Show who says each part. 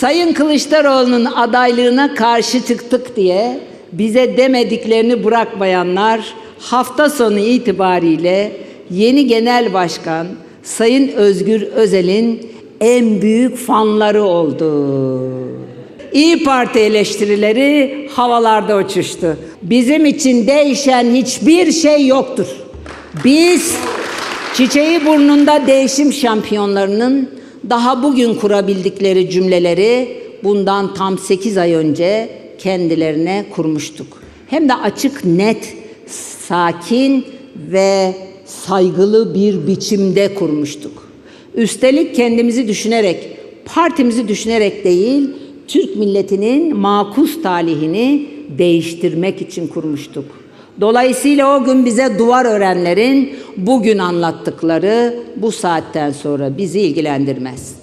Speaker 1: Sayın Kılıçdaroğlu'nun adaylığına karşı çıktık diye bize demediklerini bırakmayanlar hafta sonu itibariyle yeni genel başkan Sayın Özgür Özel'in en büyük fanları oldu. İyi Parti eleştirileri havalarda uçuştu. Bizim için değişen hiçbir şey yoktur. Biz çiçeği burnunda değişim şampiyonlarının daha bugün kurabildikleri cümleleri bundan tam 8 ay önce kendilerine kurmuştuk. Hem de açık, net, sakin ve saygılı bir biçimde kurmuştuk. Üstelik kendimizi düşünerek, partimizi düşünerek değil, Türk milletinin makus talihini değiştirmek için kurmuştuk. Dolayısıyla o gün bize duvar örenlerin bugün anlattıkları bu saatten sonra bizi ilgilendirmez.